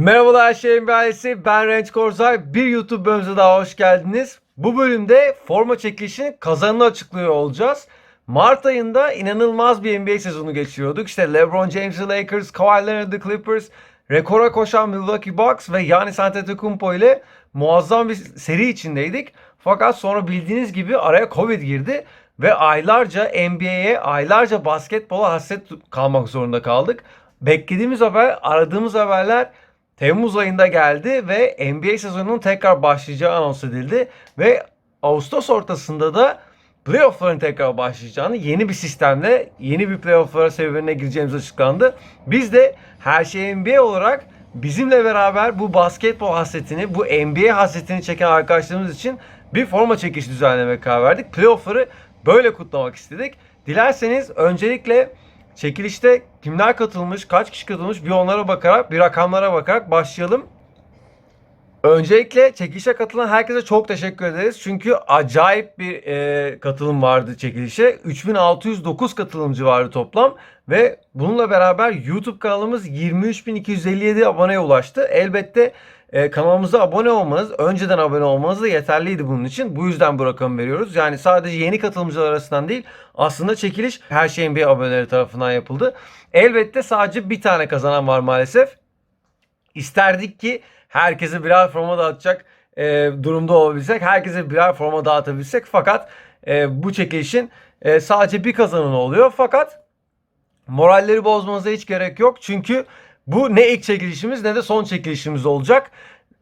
Merhabalar şeyin ailesi. Ben Renç Korzay. Bir YouTube bölümümüze daha hoş geldiniz. Bu bölümde forma çekilişinin kazanını açıklıyor olacağız. Mart ayında inanılmaz bir NBA sezonu geçiriyorduk. İşte LeBron James'in Lakers, Kawhi Leonard'ın Clippers, rekora koşan Milwaukee Bucks ve Giannis Antetokounmpo ile muazzam bir seri içindeydik. Fakat sonra bildiğiniz gibi araya Covid girdi ve aylarca NBA'ye, aylarca basketbola hasret kalmak zorunda kaldık. Beklediğimiz haber, aradığımız haberler Temmuz ayında geldi ve NBA sezonunun tekrar başlayacağı anons edildi ve Ağustos ortasında da playoff'ların tekrar başlayacağını yeni bir sistemle yeni bir playoff'lara serüvenine gireceğimiz açıklandı. Biz de her şey NBA olarak bizimle beraber bu basketbol hasretini, bu NBA hasretini çeken arkadaşlarımız için bir forma çekişi düzenlemeye karar verdik. Playoff'ları böyle kutlamak istedik. Dilerseniz öncelikle çekilişte kimler katılmış, kaç kişi katılmış bir onlara bakarak, bir rakamlara bakarak başlayalım. Öncelikle çekilişe katılan herkese çok teşekkür ederiz. Çünkü acayip bir e, katılım vardı çekilişe. 3609 katılımcı vardı toplam. Ve bununla beraber YouTube kanalımız 23.257 aboneye ulaştı. Elbette e, kanalımıza abone olmanız, önceden abone olmanız da yeterliydi bunun için. Bu yüzden bu rakamı veriyoruz. Yani sadece yeni katılımcılar arasından değil, aslında çekiliş her şeyin bir aboneleri tarafından yapıldı. Elbette sadece bir tane kazanan var maalesef. İsterdik ki herkese birer forma dağıtacak e, durumda olabilsek. Herkese birer forma dağıtabilsek. Fakat e, bu çekilişin e, sadece bir kazananı oluyor. Fakat moralleri bozmanıza hiç gerek yok. Çünkü bu ne ilk çekilişimiz ne de son çekilişimiz olacak.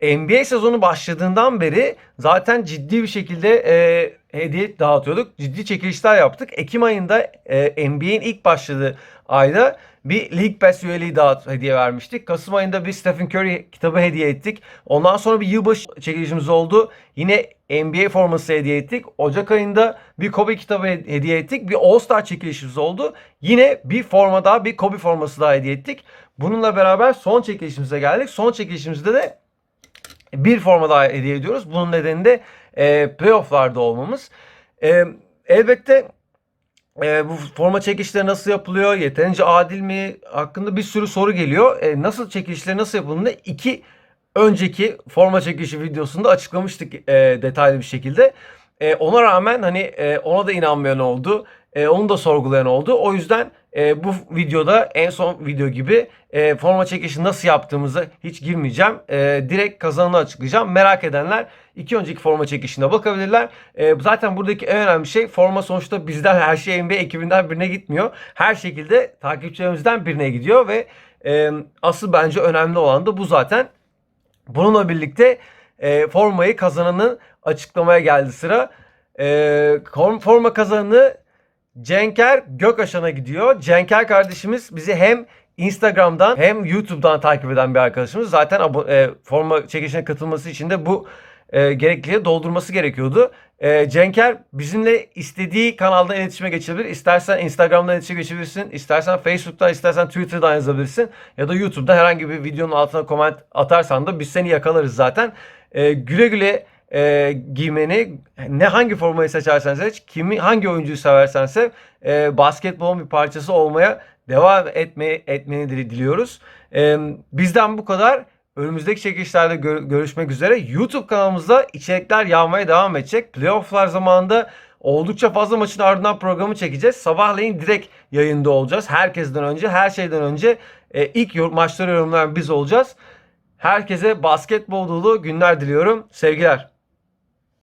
NBA sezonu başladığından beri zaten ciddi bir şekilde e, hediye dağıtıyorduk. Ciddi çekilişler yaptık. Ekim ayında e, NBA'in ilk başladığı ayda bir League Pass üyeliği dağıt hediye vermiştik. Kasım ayında bir Stephen Curry kitabı hediye ettik. Ondan sonra bir yılbaşı çekilişimiz oldu. Yine NBA forması hediye ettik. Ocak ayında bir Kobe kitabı hediye ettik. Bir All Star çekilişimiz oldu. Yine bir forma daha, bir Kobe forması daha hediye ettik. Bununla beraber son çekilişimize geldik. Son çekilişimizde de bir forma daha hediye ediyoruz. Bunun nedeni de e, playofflarda olmamız. E, elbette e, bu forma çekişleri nasıl yapılıyor? Yeterince adil mi? Hakkında bir sürü soru geliyor. E, nasıl çekilişleri nasıl yapıldığını iki önceki forma çekişi videosunda açıklamıştık e, detaylı bir şekilde. E, ona rağmen hani e, ona da inanmayan oldu. E, onu da sorgulayan oldu. O yüzden e, bu videoda en son video gibi e, forma çekişi nasıl yaptığımızı hiç girmeyeceğim. E, direkt kazananı açıklayacağım. Merak edenler iki önceki forma çekişine bakabilirler. E, zaten buradaki en önemli şey forma sonuçta bizden her şey NBA ekibinden birine gitmiyor. Her şekilde takipçilerimizden birine gidiyor ve e, asıl bence önemli olan da bu zaten. Bununla birlikte e, formayı kazananı açıklamaya geldi sıra. E, forma kazananı Cenker Gökaşan'a gidiyor. Cenker kardeşimiz bizi hem Instagram'dan hem YouTube'dan takip eden bir arkadaşımız. Zaten e, forma çekişine katılması için de bu e, gerekliliği doldurması gerekiyordu. E, Cenker bizimle istediği kanalda iletişime geçebilir. İstersen Instagram'dan iletişime geçebilirsin. İstersen Facebook'tan, istersen Twitter'dan yazabilirsin. Ya da YouTube'da herhangi bir videonun altına comment atarsan da biz seni yakalarız zaten. E, güle güle e, giymeni ne hangi formayı seçersen seç, kimi hangi oyuncuyu seversen sev, e, basketbolun bir parçası olmaya devam etmeye etmeni dili- diliyoruz. E, bizden bu kadar. Önümüzdeki çekilişlerde gö- görüşmek üzere. YouTube kanalımızda içerikler yağmaya devam edecek. Playoff'lar zamanında oldukça fazla maçın ardından programı çekeceğiz. Sabahleyin direkt yayında olacağız. Herkesten önce, her şeyden önce e, ilk yor- maçları yorumlayan biz olacağız. Herkese basketbol dolu günler diliyorum. Sevgiler.